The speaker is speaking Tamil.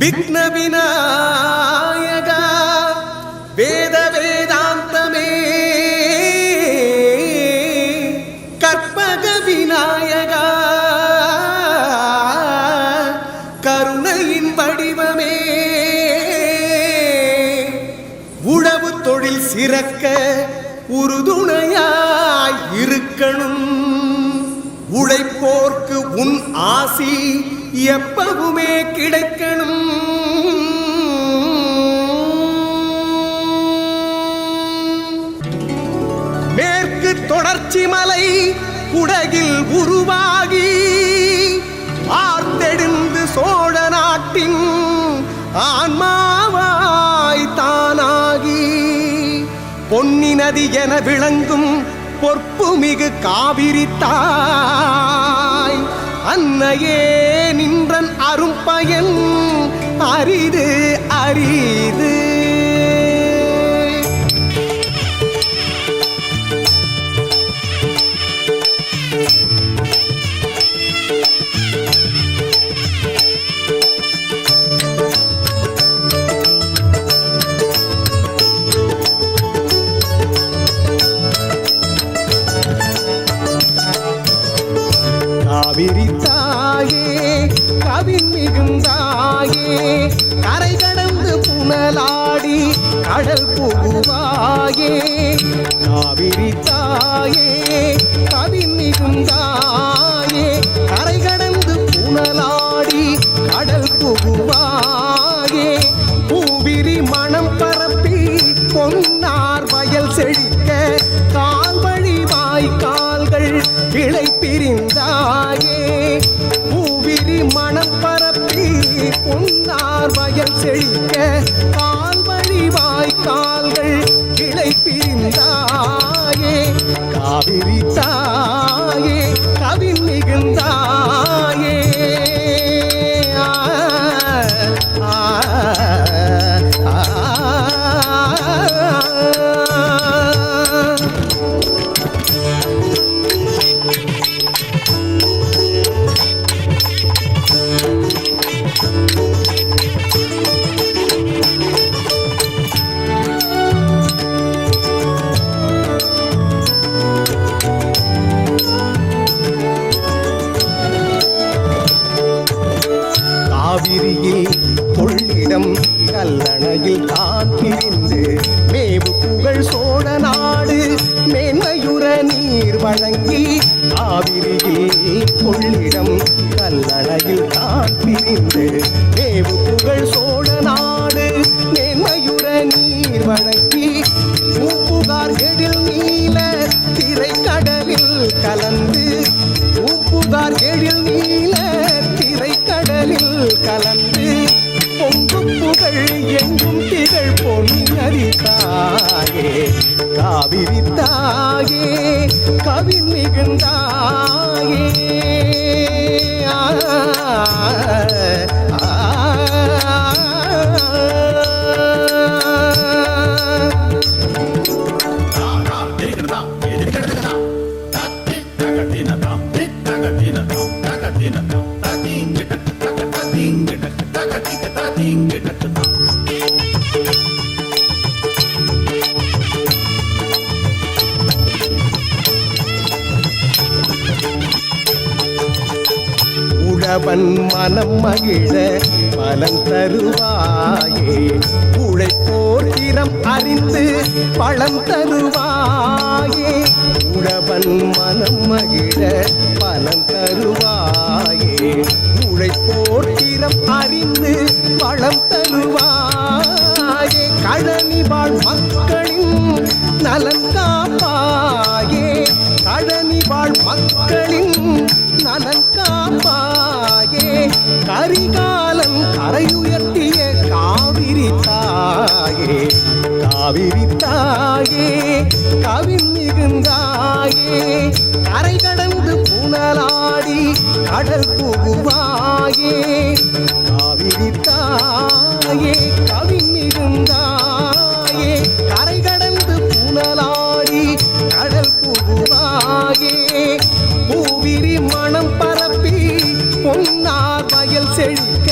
விக்ன விநாயகா வேத வேதாந்தமே கற்பக விநாயகா கருணையின் வடிவமே. உழவு தொழில் சிறக்க உறுதுணையாய் இருக்கணும். ஆசி எப்பவுமே கிடைக்கணும். மேற்கு தொடர்ச்சி மலை குடகில் உருவாகி ஆர்த்தெடுந்து சோழ நாட்டின் ஆன்மாவாய் தானாகி பொன்னி நதி என விளங்கும் பொற்புமிகு காவிரி அன்னையே நீ கவின் கரை கடந்து புனலாடி கடல் புகுவாயே காவிரி தாயே கவின் மிகுந்தாயே கரை கடந்து புனலாடி கடல் புகுவாயே பூவிரி மணம் பரப்பி பொன்னார் வயல் செழிக்க கால்வழி வாய்க்கால்கள் கிளை பிரிந்தாயே. பொன்னார் வயல் செழிக்க கால்வழி வாய்க்கால்கள் கிளை பிரிந்தாயே. காவிரி காவிரியில் கொள்ளிடம் கல்லணையில் தான் பிரிந்து மேவு புகழ் சோழ நாடு மேன்மையுற நீர் வழங்கி காவிரியில் கொள்ளிடம் கல்லணையில் தான் பிரிந்து மேவு புகழ் சோழ நாடு மேன்மையுற நீர் வழங்கி பொன்னறி தாயே காவிரி தாயே கவி மிகுந்தாயே ஆ, ஆ, ஆ. உழவன் மனம் மகிழ பலன் தருவாயே. உழைப்போர் திறம் அறிந்து பழம் தருவாயே. உழவன் மனம் மகிழ பலன் தருவாயே. உழைப்போர் திறம் அறிந்து பழம் தருவாயே. கழனி வாழ் மக்களின் நலன் காப்பாயே. கழனி வாழ் மக்களின் காவிரி தாயே கவி மிகுந்தாயே கரை கடந்து புனலாடி கடல் புகுவாயே. காவிரி தாயே கவி மிகுந்தாயே கரை கடந்து புனலாடி கடல் புகுவாயே. பூவிரி மனம் பரப்பி பொன்னார் வயல் செழிக்க